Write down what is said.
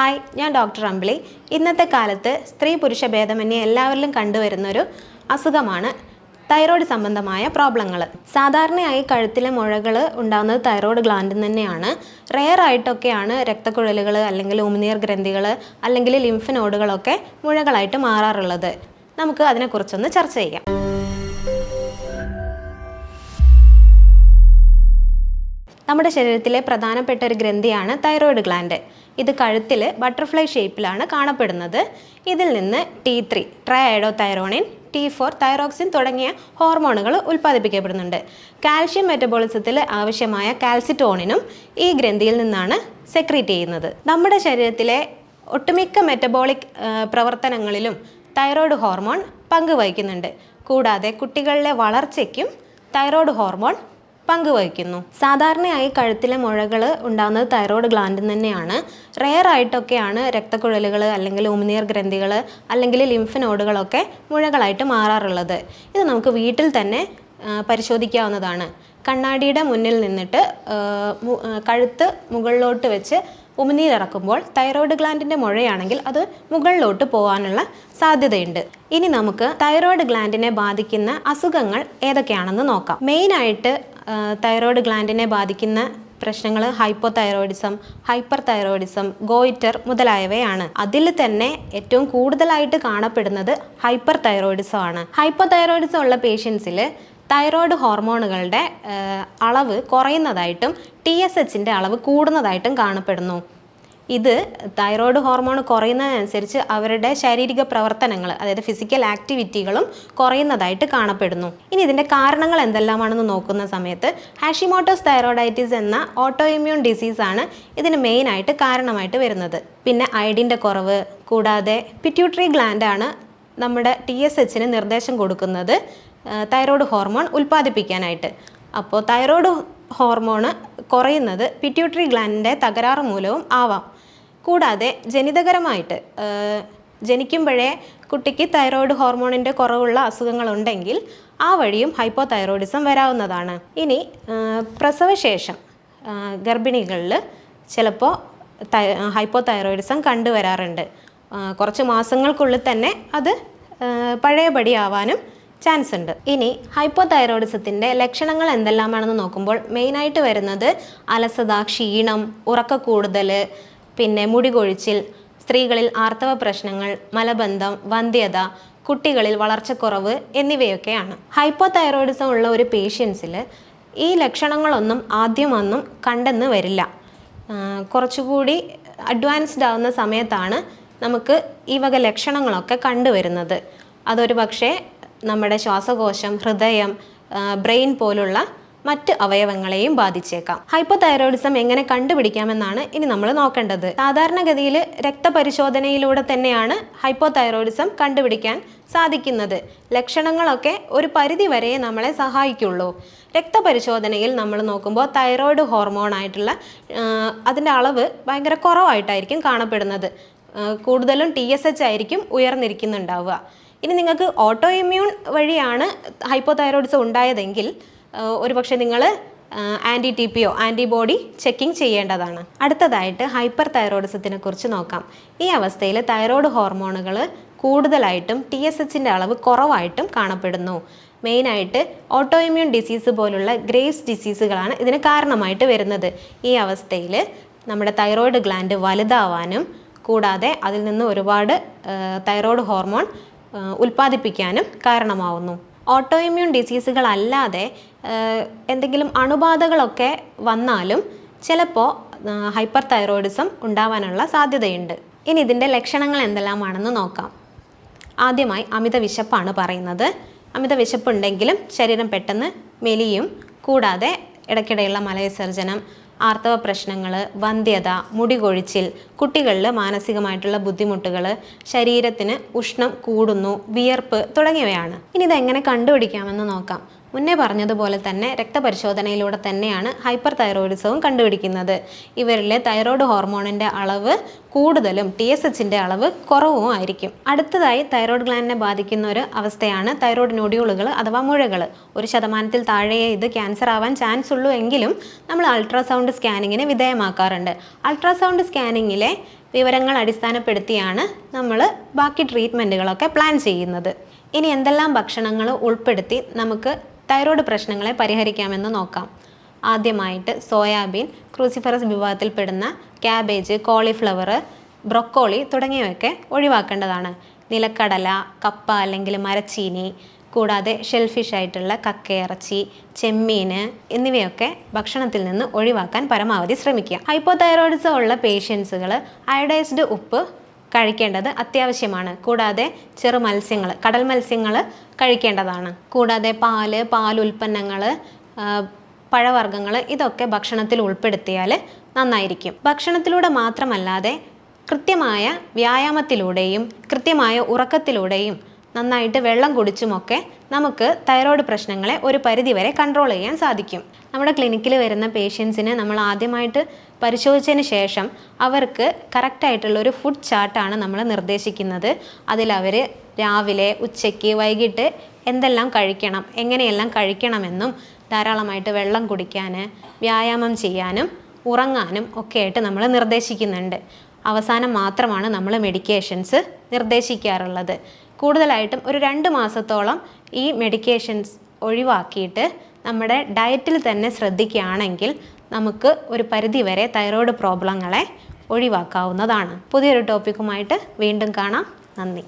Hi ഞാൻ doctor അമ്പിളി. ഇന്നത്തെ കാലത്ത് സ്ത്രീ പുരുഷ ഭേദമന്യേ എല്ലാവരിലും കണ്ടുവരുന്നൊരു അസുഖമാണ് തൈറോയ്ഡ് സംബന്ധമായ പ്രോബ്ലങ്ങൾ സാധാരണയായി കഴുത്തിലെ മുഴകൾ ഉണ്ടാകുന്നത് തൈറോയ്ഡ് ഗ്ലാൻഡിൽ തന്നെയാണ്. റെയർ ആയിട്ടൊക്കെയാണ് രക്തക്കുഴലുകൾ അല്ലെങ്കിൽ ഉമിനീർ ഗ്രന്ഥികൾ അല്ലെങ്കിൽ ലിംഫ് നോഡുകളൊക്കെ മുഴകളായിട്ട് മാറാറുള്ളത്. നമുക്ക് അതിനെക്കുറിച്ചൊന്ന് ചർച്ച ചെയ്യാം. നമ്മുടെ ശരീരത്തിലെ പ്രധാനപ്പെട്ട ഒരു ഗ്രന്ഥിയാണ് തൈറോയ്ഡ് ഗ്ലാൻഡ് ഇത് കഴുത്തിൽ ബട്ടർഫ്ലൈ ഷേപ്പിലാണ് കാണപ്പെടുന്നത്. ഇതിൽ നിന്ന് T three triiodothyronine T four thyroxine തുടങ്ങിയ ഹോർമോണുകൾ ഉൽപ്പാദിപ്പിക്കപ്പെടുന്നുണ്ട്. കാൽഷ്യം മെറ്റബോളിസത്തിൽ ആവശ്യമായ കാൽസിറ്റോണിനും ഈ ഗ്രന്ഥിയിൽ നിന്നാണ് സെക്രീറ്റ് ചെയ്യുന്നത്. നമ്മുടെ ശരീരത്തിലെ ഒട്ടുമിക്ക മെറ്റബോളിക് പ്രവർത്തനങ്ങളിലും തൈറോയ്ഡ് ഹോർമോൺ പങ്കുവഹിക്കുന്നുണ്ട്. കൂടാതെ കുട്ടികളിലെ വളർച്ചയ്ക്കും തൈറോയ്ഡ് ഹോർമോൺ പങ്കുവഹിക്കുന്നു. സാധാരണയായി കഴുത്തിലെ മുഴകൾ ഉണ്ടാകുന്നത് തൈറോയ്ഡ് ഗ്ലാൻഡിൽ തന്നെയാണ്. റെയർ ആയിട്ടൊക്കെയാണ് രക്തക്കുഴലുകൾ അല്ലെങ്കിൽ ഉമിനീർ ഗ്രന്ഥികൾ അല്ലെങ്കിൽ ലിംഫ് നോഡുകളൊക്കെ മുഴകളായിട്ട് മാറാറുള്ളത്. ഇത് നമുക്ക് വീട്ടിൽ തന്നെ പരിശോധിക്കാവുന്നതാണ്. കണ്ണാടിയുടെ മുന്നിൽ നിന്നിട്ട് കഴുത്ത് മുകളിലോട്ട് വെച്ച് ഉമിനീരിറക്കുമ്പോൾ തൈറോയ്ഡ് ഗ്ലാൻഡിന്റെ മുഴയാണെങ്കിൽ അത് മുകളിലോട്ട് പോകാനുള്ള സാധ്യതയുണ്ട്. ഇനി നമുക്ക് തൈറോയ്ഡ് ഗ്ലാൻഡിനെ ബാധിക്കുന്ന അസുഖങ്ങൾ ഏതൊക്കെയാണെന്ന് നോക്കാം. മെയിനായിട്ട് തൈറോയ്ഡ് ഗ്ലാൻഡിനെ ബാധിക്കുന്ന പ്രശ്നങ്ങൾ hypothyroidism hyperthyroidism goitre മുതലായവയാണ്. അതിൽ തന്നെ ഏറ്റവും കൂടുതലായിട്ട് കാണപ്പെടുന്നത് ഹൈപ്പർ തൈറോയിഡിസം ആണ് ഹൈപ്പോ തൈറോയിഡിസം ഉള്ള പേഷ്യൻസിൽ തൈറോയ്ഡ് ഹോർമോണുകളുടെ അളവ് കുറയുന്നതായിട്ടും ടി എസ് എച്ചിന്റെ അളവ് കൂടുന്നതായിട്ടും കാണപ്പെടുന്നു. ഇത് തൈറോയ്ഡ് ഹോർമോൺ കുറയുന്നതിനനുസരിച്ച് അവരുടെ ശാരീരിക പ്രവർത്തനങ്ങൾ അതായത് ഫിസിക്കൽ ആക്ടിവിറ്റികളും കുറയുന്നതായിട്ട് കാണപ്പെടുന്നു. ഇനി ഇതിന്റെ കാരണങ്ങൾ എന്തെല്ലാമാണെന്ന് നോക്കുന്ന സമയത്ത് ഹാഷിമോട്ടോസ് തൈറോയിഡൈറ്റിസ് എന്ന ഓട്ടോ ഇമ്മ്യൂൺ ഡിസീസാണ് ഇതിന് മെയിനായിട്ട് കാരണമായിട്ട് വരുന്നത്. പിന്നെ അയഡിന്റെ കുറവ് കൂടാതെ പിറ്റ്യൂട്ടറി ഗ്ലാൻഡാണ് നമ്മുടെ ടി എസ് എച്ചിന് നിർദ്ദേശം കൊടുക്കുന്നത് തൈറോയ്ഡ് ഹോർമോൺ ഉൽപ്പാദിപ്പിക്കാനായിട്ട്. അപ്പോൾ തൈറോയ്ഡ് ഹോർമോണ് കുറയുന്നത് പിറ്റ്യൂട്ടറി ഗ്ലാൻഡിന്റെ തകരാറ് മൂലവും ആവാം. കൂടാതെ ജനിതകരമായിട്ട് ജനിക്കുമ്പോഴേ കുട്ടിക്ക് തൈറോയ്ഡ് ഹോർമോണിന്റെ കുറവുള്ള അസുഖങ്ങളുണ്ടെങ്കിൽ ആ വഴിയും ഹൈപ്പോ തൈറോയിഡിസം വരാവുന്നതാണ്. ഇനി പ്രസവശേഷം ഗർഭിണികളിൽ ചിലപ്പോൾ ഹൈപ്പോ തൈറോയിഡിസം കണ്ടുവരാറുണ്ട്. കുറച്ച് മാസങ്ങൾക്കുള്ളിൽ തന്നെ അത് പഴയപടി ആവാനും ചാൻസ് ഉണ്ട് ഇനി ഹൈപ്പോ തൈറോയിഡിസത്തിന്റെ ലക്ഷണങ്ങൾ എന്തെല്ലാമാണെന്ന് നോക്കുമ്പോൾ മെയിനായിട്ട് വരുന്നത് അലസത ക്ഷീണം ഉറക്ക കൂടുതൽ പിന്നെ മുടികൊഴിച്ചിൽ സ്ത്രീകളിൽ ആർത്തവ പ്രശ്നങ്ങൾ മലബന്ധം വന്ധ്യത കുട്ടികളിൽ വളർച്ചക്കുറവ് എന്നിവയൊക്കെയാണ്. ഹൈപ്പോ തൈറോയിഡിസം ഉള്ള ഒരു പേഷ്യൻസിൽ ഈ ലക്ഷണങ്ങളൊന്നും ആദ്യമൊന്നും കണ്ടെന്ന് വരില്ല. കുറച്ചുകൂടി അഡ്വാൻസ്ഡ് ആവുന്ന സമയത്താണ് നമുക്ക് ഈ വക ലക്ഷണങ്ങളൊക്കെ കണ്ടുവരുന്നത്. അതൊരു പക്ഷേ നമ്മുടെ ശ്വാസകോശം ഹൃദയം ബ്രെയിൻ പോലുള്ള മറ്റ് അവയവങ്ങളെയും ബാധിച്ചേക്കാം. ഹൈപ്പോതൈറോയിഡിസം എങ്ങനെ കണ്ടുപിടിക്കാമെന്നാണ് ഇനി നമ്മൾ നോക്കേണ്ടത്. സാധാരണഗതിയിൽ രക്തപരിശോധനയിലൂടെ തന്നെയാണ് ഹൈപ്പോതൈറോയിഡിസം കണ്ടുപിടിക്കാൻ സാധിക്കുന്നത്. ലക്ഷണങ്ങളൊക്കെ ഒരു പരിധി വരെ നമ്മളെ സഹായിക്കുള്ളൂ. രക്തപരിശോധനയിൽ നമ്മൾ നോക്കുമ്പോൾ തൈറോയ്ഡ് ഹോർമോൺ ആയിട്ടുള്ള അതിന്റെ അളവ് ഭയങ്കര കുറവായിട്ടായിരിക്കും കാണപ്പെടുന്നത്. കൂടുതലും ടി എസ് എച്ച് ആയിരിക്കും ഉയർന്നിരിക്കുന്നുണ്ടാവുക. ഇനി നിങ്ങൾക്ക് ഓട്ടോ ഇമ്മ്യൂൺ വഴിയാണ് ഹൈപ്പോ തൈറോയിഡിസം ഉണ്ടായതെങ്കിൽ ഒരുപക്ഷെ നിങ്ങൾ anti T P O antibody checking ചെയ്യേണ്ടതാണ്. അടുത്തതായിട്ട് ഹൈപ്പർ തൈറോയിഡിസത്തിനെ കുറിച്ച് നോക്കാം. ഈ അവസ്ഥയിൽ തൈറോയ്ഡ് ഹോർമോണുകൾ കൂടുതലായിട്ടും ടി എസ് എച്ചിന്റെ അളവ് കുറവായിട്ടും കാണപ്പെടുന്നു. മെയിനായിട്ട് ഓട്ടോ ഇമ്മ്യൂൺ ഡിസീസ് പോലുള്ള ഗ്രേവ്സ് ഡിസീസുകളാണ് ഇതിന് കാരണമായിട്ട് വരുന്നത്. ഈ അവസ്ഥയിൽ നമ്മുടെ തൈറോയ്ഡ് ഗ്ലാൻഡ് വലുതാവാനും കൂടാതെ അതിൽ നിന്ന് ഒരുപാട് തൈറോയ്ഡ് ഹോർമോൺ ഉൽപ്പാദിപ്പിക്കാനും കാരണമാവുന്നു. ഓട്ടോ ഇമ്മ്യൂൺ ഡിസീസുകളല്ലാതെ എന്തെങ്കിലും അണുബാധകളൊക്കെ വന്നാലും ചിലപ്പോൾ ഹൈപ്പർ തൈറോയിഡിസം ഉണ്ടാവാനുള്ള സാധ്യതയുണ്ട്. ഇനി ഇതിന്റെ ലക്ഷണങ്ങൾ എന്തെല്ലാമാണെന്ന് നോക്കാം. ആദ്യമായി അമിത വിശപ്പാണ് പറയുന്നത്. അമിത വിശപ്പുണ്ടെങ്കിലും ശരീരം പെട്ടെന്ന് മെലിയും. കൂടാതെ ഇടയ്ക്കിടെയുള്ള മലവിസർജനം ആർത്തവ പ്രശ്നങ്ങൾ വന്ധ്യത മുടി കൊഴിച്ചിൽ കുട്ടികളിൽ മാനസികമായിട്ടുള്ള ബുദ്ധിമുട്ടുകൾ ശരീരത്തിന് ഉഷ്ണം കൂടുന്നു വിയർപ്പ് തുടങ്ങിയവയാണ്. ഇനി ഇതെങ്ങനെ കണ്ടുപിടിക്കാമെന്ന് നോക്കാം. മുന്നേ പറഞ്ഞതുപോലെ തന്നെ രക്തപരിശോധനയിലൂടെ തന്നെയാണ് ഹൈപ്പർ തൈറോയിഡിസവും കണ്ടുപിടിക്കുന്നത്. ഇവരിലെ തൈറോയ്ഡ് ഹോർമോണിന്റെ അളവ് കൂടുതലും ടി എസ് എച്ചിന്റെ അളവ് കുറവും ആയിരിക്കും. അടുത്തതായി തൈറോയ്ഡ് ഗ്ലാൻഡിനെ ബാധിക്കുന്ന ഒരു അവസ്ഥയാണ് തൈറോയ്ഡ് നൊഡ്യൂളുകൾ അഥവാ മുഴകൾ. ഒരു ശതമാനത്തിൽ താഴെയേ ഇത് ക്യാൻസർ ആവാൻ ചാൻസ് ഉള്ളൂ എങ്കിലും നമ്മൾ അൾട്രാസൗണ്ട് സ്കാനിങ്ങിന് വിധേയമാക്കാറുണ്ട്. അൾട്രാസൗണ്ട് സ്കാനിങ്ങിലെ വിവരങ്ങൾ അടിസ്ഥാനപ്പെടുത്തിയാണ് നമ്മൾ ബാക്കി ട്രീറ്റ്മെന്റുകളൊക്കെ പ്ലാൻ ചെയ്യുന്നത്. ഇനി എന്തെല്ലാം ഭക്ഷണങ്ങൾ ഉൾപ്പെടുത്തി നമുക്ക് തൈറോയ്ഡ് പ്രശ്നങ്ങളെ പരിഹരിക്കാമെന്ന് നോക്കാം. ആദ്യമായിട്ട് സോയാബീൻ ക്രൂസിഫറസ് വിഭാഗത്തിൽപ്പെടുന്ന ക്യാബേജ് കോളിഫ്ലവർ ബ്രൊക്കോളി തുടങ്ങിയവയൊക്കെ ഒഴിവാക്കേണ്ടതാണ്. നിലക്കടല കപ്പ അല്ലെങ്കിൽ മരച്ചീനി കൂടാതെ ഷെൽഫിഷ് ആയിട്ടുള്ള കക്കയിറച്ചി ചെമ്മീൻ എന്നിവയൊക്കെ ഭക്ഷണത്തിൽ നിന്ന് ഒഴിവാക്കാൻ പരമാവധി ശ്രമിക്കുക. ഹൈപ്പോതൈറോയിഡിസം ഉള്ള പേഷ്യൻസുകൾ അയഡൈസ്ഡ് ഉപ്പ് കഴിക്കേണ്ടത് അത്യാവശ്യമാണ്. കൂടാതെ ചെറു മത്സ്യങ്ങൾ കടൽ മത്സ്യങ്ങൾ കഴിക്കേണ്ടതാണ്. കൂടാതെ പാൽ പാലുൽപ്പന്നങ്ങൾ പഴവർഗങ്ങൾ ഇതൊക്കെ ഭക്ഷണത്തിൽ ഉൾപ്പെടുത്തിയാൽ നന്നായിരിക്കും. ഭക്ഷണത്തിലൂടെ മാത്രമല്ലാതെ കൃത്യമായ വ്യായാമത്തിലൂടെയും കൃത്യമായ ഉറക്കത്തിലൂടെയും നന്നായിട്ട് വെള്ളം കുടിച്ചുമൊക്കെ നമുക്ക് തൈറോയ്ഡ് പ്രശ്നങ്ങളെ ഒരു പരിധിവരെ കൺട്രോൾ ചെയ്യാൻ സാധിക്കും. നമ്മുടെ ക്ലിനിക്കിൽ വരുന്ന പേഷ്യൻസിനെ നമ്മൾ ആദ്യമായിട്ട് പരിശോധിച്ചതിന് ശേഷം അവർക്ക് കറക്റ്റായിട്ടുള്ള ഒരു ഫുഡ് ചാർട്ടാണ് നമ്മൾ നിർദ്ദേശിക്കുന്നത്. അതിലവർ രാവിലെ ഉച്ചയ്ക്ക് വൈകിട്ട് എന്തെല്ലാം കഴിക്കണം എങ്ങനെയെല്ലാം കഴിക്കണമെന്നും ധാരാളമായിട്ട് വെള്ളം കുടിക്കാൻ വ്യായാമം ചെയ്യാനും ഉറങ്ങാനും ഒക്കെ ആയിട്ട് നമ്മൾ നിർദ്ദേശിക്കുന്നുണ്ട്. അവസാനം മാത്രമാണ് നമ്മൾ മെഡിക്കേഷൻസ് നിർദ്ദേശിക്കാറുള്ളത്. കൂടുതലായിട്ടും ഒരു രണ്ട് മാസത്തോളം ഈ മെഡിക്കേഷൻസ് ഒഴിവാക്കിയിട്ട് നമ്മുടെ ഡയറ്റിൽ തന്നെ ശ്രദ്ധിക്കുകയാണെങ്കിൽ നമുക്ക് ഒരു പരിധിവരെ തൈറോയ്ഡ് പ്രോബ്ലങ്ങളെ ഒഴിവാക്കാവുന്നതാണ്. പുതിയൊരു ടോപ്പിക്കുമായിട്ട് വീണ്ടും കാണാം. നന്ദി.